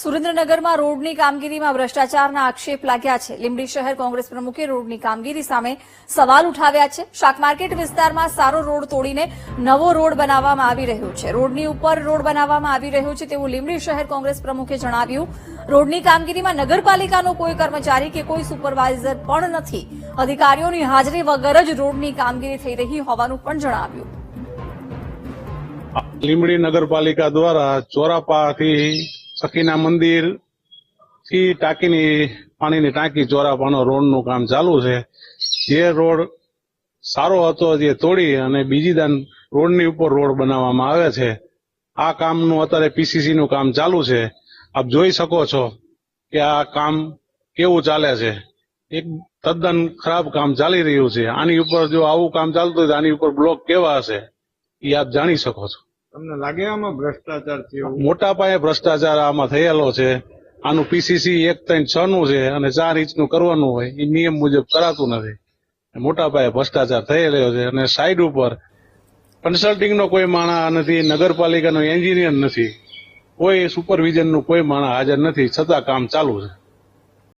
સુરેન્દ્રનગરમાં રોડની કામગીરીમાં ભ્રષ્ટાચારના આક્ષેપ લાગ્યા છે. લીંબડી શહેર કોંગ્રેસ પ્રમુખે રોડની કામગીરી સામે સવાલ ઉઠાવ્યા છે. શાક વિસ્તારમાં સારો રોડ તોડીને નવો રોડ બનાવવામાં આવી રહ્યો છે. રોડની ઉપર રોડ બનાવવામાં આવી રહ્યો છે તેવું લીંબડી શહેર કોંગ્રેસ પ્રમુખે જણાવ્યું. રોડની કામગીરીમાં નગરપાલિકાનો કોઈ કર્મચારી કે કોઈ સુપરવાઇઝર પણ નથી. અધિકારીઓની હાજરી વગર જ રોડની કામગીરી થઈ રહી હોવાનું પણ જણાવ્યું. લીંબડી નગરપાલિકા દ્વારા ચોરાપાથી સખીના મંદિરથી ટાંકીની પાણીની ટાંકી ચોરાપાનો રોડનું કામ ચાલુ છે. જે રોડ સારો હતો જે તોડી અને બીજી દાન રોડની ઉપર રોડ બનાવવામાં આવે છે. આ કામનું અત્યારે પીસીસી નું કામ ચાલુ છે. આપ જોઈ શકો છો કે આ કામ કેવું ચાલે છે. એક તદ્દન ખરાબ કામ ચાલી રહ્યું છે. આની ઉપર જો આવું કામ ચાલતું હોય તો આની ઉપર બ્લોક કેવા હશે એ આપ જાણી શકો છો. તમને લાગે આમાં ભ્રષ્ટાચાર થયો? મોટા પાયે ભ્રષ્ટાચાર આમાં થયેલો છે. આનું પીસીસી એક ત્રણ છ નું છે અને ચાર ઇંચનું કરવાનું હોય એ નિયમ મુજબ કરાતું નથી. મોટા પાયે ભ્રષ્ટાચાર થયેલો છે અને સાઈડ ઉપર કન્સલ્ટિંગ નો કોઈ માણા નથી, નગરપાલિકાનો એન્જિનિયર નથી, કોઈ સુપરવિઝનનું કોઈ માણા હાજર નથી, છતાં કામ ચાલુ છે.